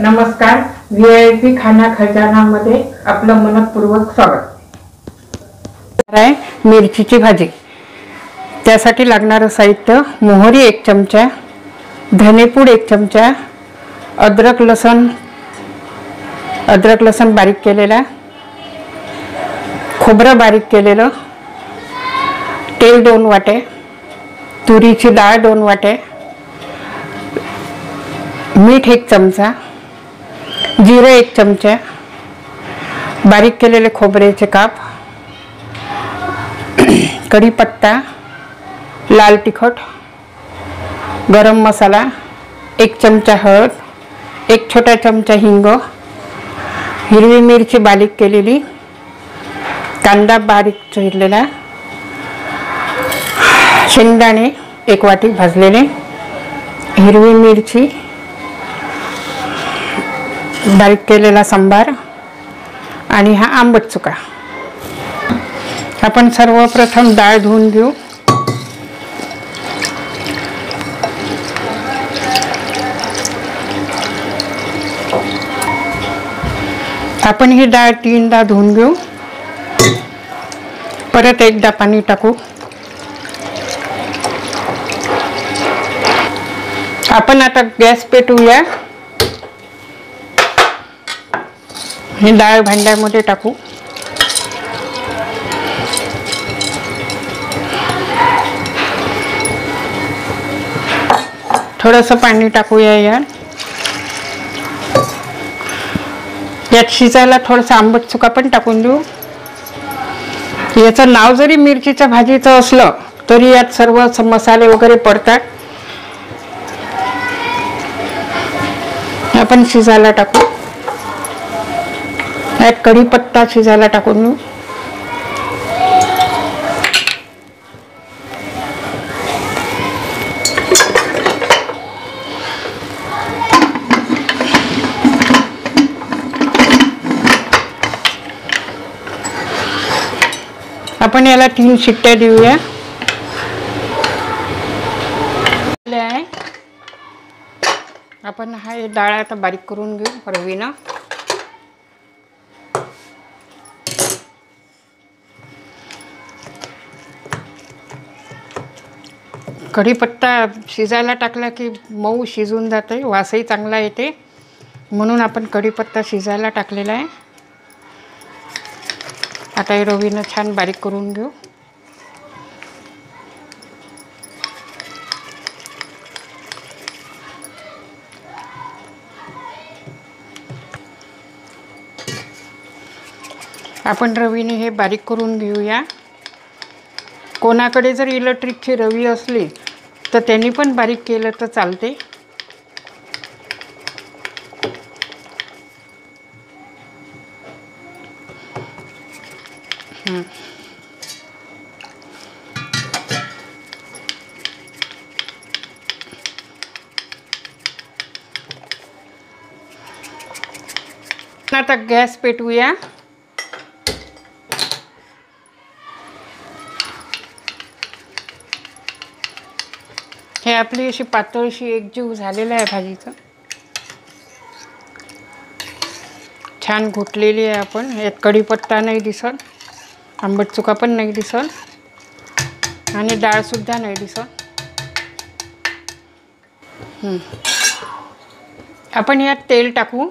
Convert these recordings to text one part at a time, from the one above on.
नमस्कार V I P खाना खजानामध्ये आपलं मनपूर्वक स्वागत. आहे मिरचीची भाजी. त्यासाठी लागणारं साहित्य मोहरी एक चमचा धनेपूड एक चमचा अद्रक लसण अद्रक लसण बारीक केलेला खोबरं बारीक केलेलं तेल दोन वाटे तुरीची डाळ दोन वाटे मीठ एक चमचा जिरं एक चमचे बारीक केलेले खोबऱ्याचे काप कढीपत्ता लाल तिखट गरम मसाला एक चमचा हळद एक छोटा चमचा हिंग हिरवी मिरची बारीक केलेली कांदा बारीक चिरलेला शेंगदाणे एक वाटी भाजलेले हिरवी मिरची बारीक केलेला सांबार आणि हा आंबट चुका. आपण सर्वप्रथम डाळ धुवून घेऊ. आपण ही डाळ तीनदा धुवून घेऊ. परत एकदा पाणी टाकू. आपण आता गॅस पेटवूया. हे डाळ भांड्यामध्ये टाकू. थोडंसं पाणी टाकूया यात यात शिजायला थोडंसं आंबट चुका पण टाकून देऊ. याचं नाव जरी मिरचीच्या भाजीचं असलं तरी यात सर्व मसाले वगैरे पडतात. आपण शिजायला टाकू. ह्यात कढीपत्ता शिजायला टाकून आपण याला तीन शिट्ट्या देऊया. आपण हा डाळ आता बारीक करून घेऊ रवीनं कढीपत्ता शिजायला टाकला की मऊ शिजून जाते वासही चांगला येते. म्हणून आपण कढीपत्ता शिजायला टाकलेला आहे. आता हे रवीनं छान बारीक करून घेऊ. आपण रवीने हे बारीक करून घेऊया. कोणाकडे जर इलेक्ट्रिकची रवी असली तर त्यांनी पण बारीक केलं तर चालते. आता गॅस पेटवूया. हे आपली अशी पातळशी एकजीव झालेलं आहे भाजीचं. छान घुटलेली आहे आपण. यात कढीपत्ता नाही दिसत. आंबट चुका पण नाही दिसत. आणि डाळसुद्धा नाही दिसत. आपण यात तेल टाकू.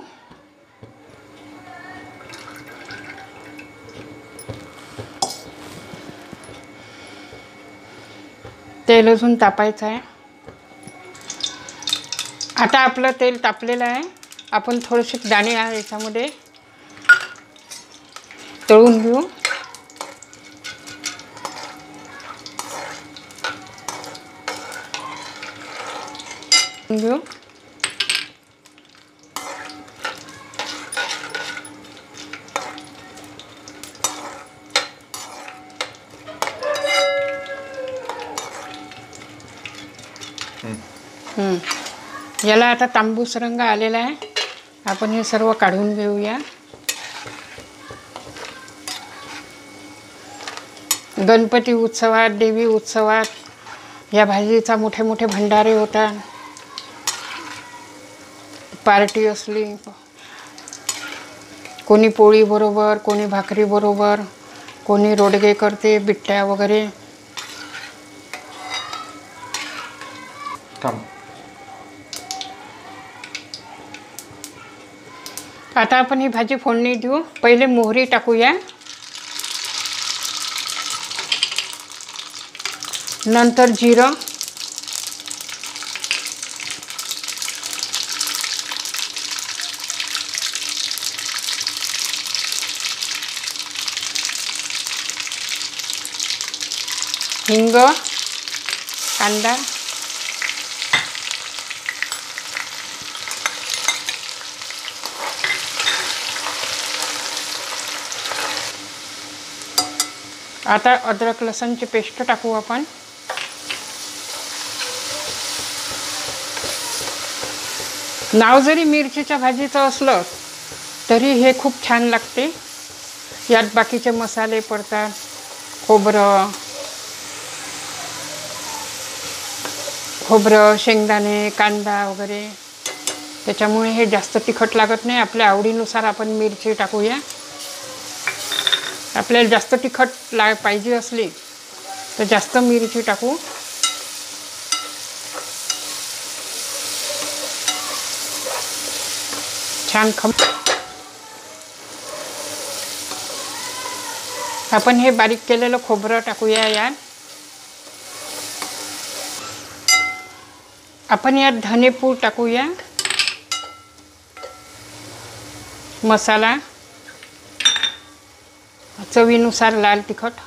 तेल अजून तापायचं आहे. आता आपलं तेल तापलेलं आहे. आपण थोडेसे दाणे आहे याच्यामध्ये. तळून घेऊ. घेऊ. याला आता तांबूस रंग आलेला आहे. आपण हे सर्व काढून घेऊया. गणपती उत्सवात देवी उत्सवात या भाजीचा मोठे मोठे भंडारे होतात. पार्टी असली कोणी पोळीबरोबर कोणी भाकरीबरोबर कोणी रोडगे करते बिट्ट्या वगैरे. आता आपण ही भाजी फोडणी देऊ पहिले मोहरी टाकूया। नंतर जिरं। हिंग। कांदा। आता अद्रक लसणची पेस्ट टाकू आपण. नाव जरी मिरचीच्या भाजीचं असलं तरी हे खूप छान लागते. यात बाकीचे मसाले पडतात खोबरं खोबरं शेंगदाणे कांदा वगैरे. त्याच्यामुळे हे जास्त तिखट लागत नाही. आपल्या आवडीनुसार आपण मिरची टाकूया. आपल्याला जास्त तिखट ला पाहिजे असली तर जास्त मिरची टाकू. छान खम आपण हे बारीक केलेलं खोबरं टाकूया यात. आपण यात धनेपूड टाकूया. मसाला. चवीनुसार लाल तिखट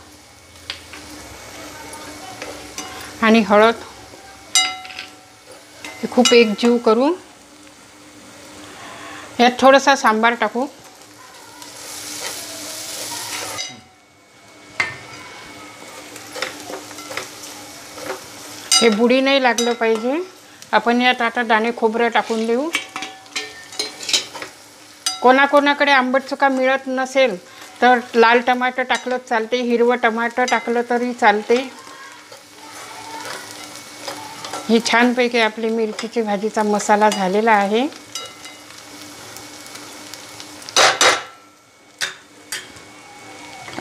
आणि हळद हे खूप एकजीव करू यात थोडासा सांबार टाकू हे बुडी नाही लागलं पाहिजे आपण यात आता दाणे खोबरं टाकून देऊ कोणाकोणाकडे आंबट चुका मिळत नसेल तर लाल टमाटर टाकलं चालते हिरवं टमाटर टाकलं तरी चालते. ही छानपैकी आपली मिरचीची भाजीचा मसाला झालेला आहे.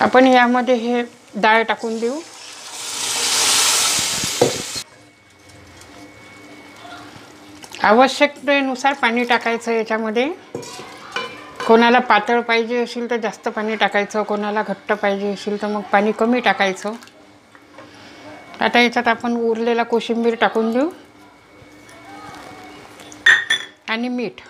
आपण यामध्ये हे डाळ टाकून देऊ. आवश्यकतेनुसार पाणी टाकायचं याच्यामध्ये. कोणाला पातळ पाहिजे असेल तर जास्त पाणी टाकायचं कोणाला घट्ट पाहिजे असेल तर मग पाणी कमी टाकायचं. आता याच्यात आपण उरलेला कोशिंबीर टाकून देऊ. आणि मीठ.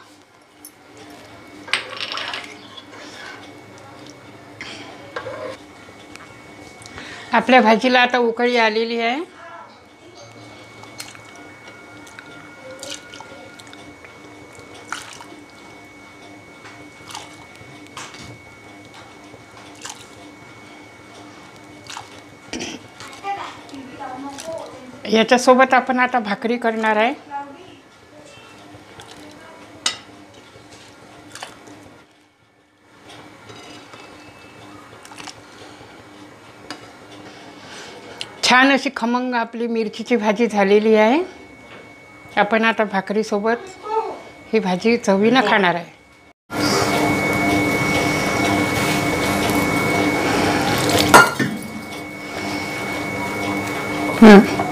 आपल्या भाजीला आता उकळी आलेली आहे. याच्यासोबत आपण आता भाकरी करणार आहे. छान अशी खमंग आपली मिरचीची भाजी झालेली आहे. आपण आता भाकरीसोबत ही भाजी चवीनं खाणार आहे. हं.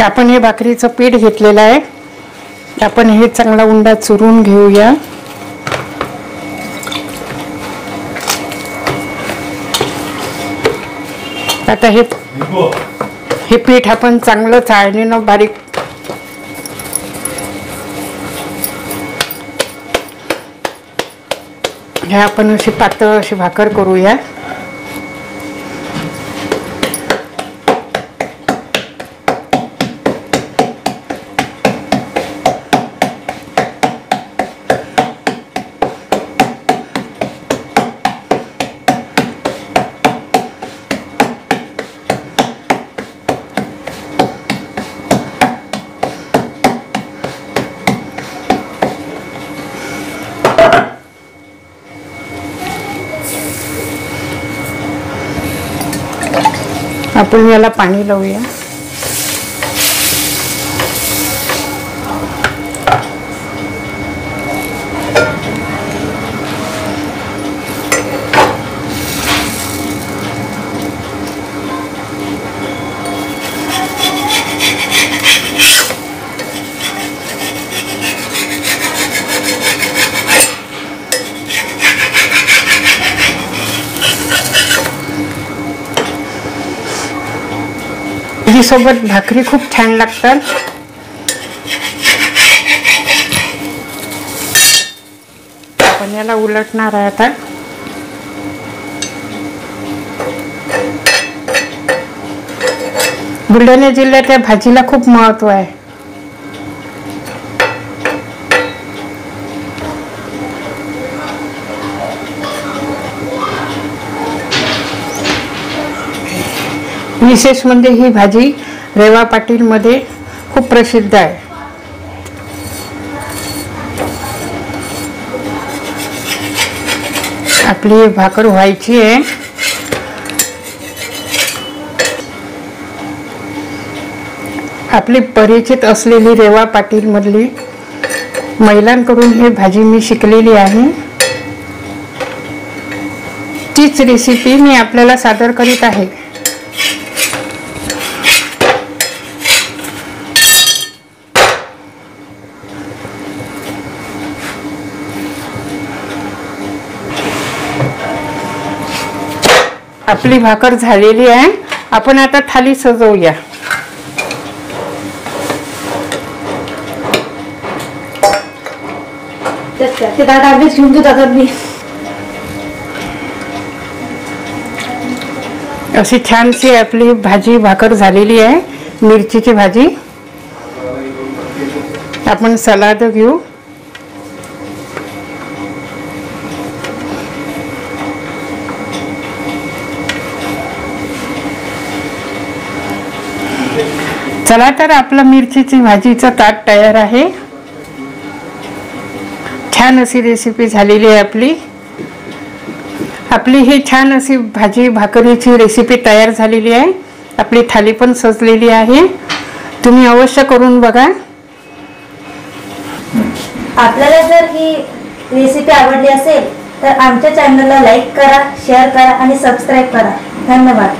आपण हे भाकरीचं पीठ घेतलेलं आहे. आपण हे चांगला उंडा चुरून घेऊया. आता हे हे पीठ आपण चांगलं चाळणीनं बारीक हे आपण अशी पातळ अशी भाकर करूया. आपण याला पाणी लावूया. भाजीसोबत भाकरी खूप छान लागतात आपण याला उलटणार आहे आता बुलढाणा जिल्ह्यात या भाजीला खूप महत्त्व आहे विशेष म्हणजे ही भाजी रेवा पाटीलमध्ये खूप प्रसिद्ध आहे. आपली भाकर व्हायची आहे. आपली परिचित असलेली रेवा पाटीलमधली महिलांकडून ही भाजी मी शिकलेली आहे. तीच रेसिपी मी आपल्याला सादर करीत आहे. आपली भाकर झालेली आहे. आपण आता थाली सजवूया. ते दादा घेऊन जातात मी. अशी छानशी आपली भाजी भाकर झालेली आहे. मिरचीची भाजी. आपण सलाद घेऊ. चला तर आपलं मिरचीची भाजीचं ताट तयार आहे. छान अशी रेसिपी झालेली आहे आपली. आपली ही छान अशी भाजी भाकरीची रेसिपी तयार झालेली आहे. आपली थाली पण सजलेली आहे. तुम्ही अवश्य करून बघा. आपल्याला जर ही रेसिपी आवडली असेल तर आमच्या चॅनलला लाईक करा शेअर करा आणि सबस्क्राईब करा. धन्यवाद.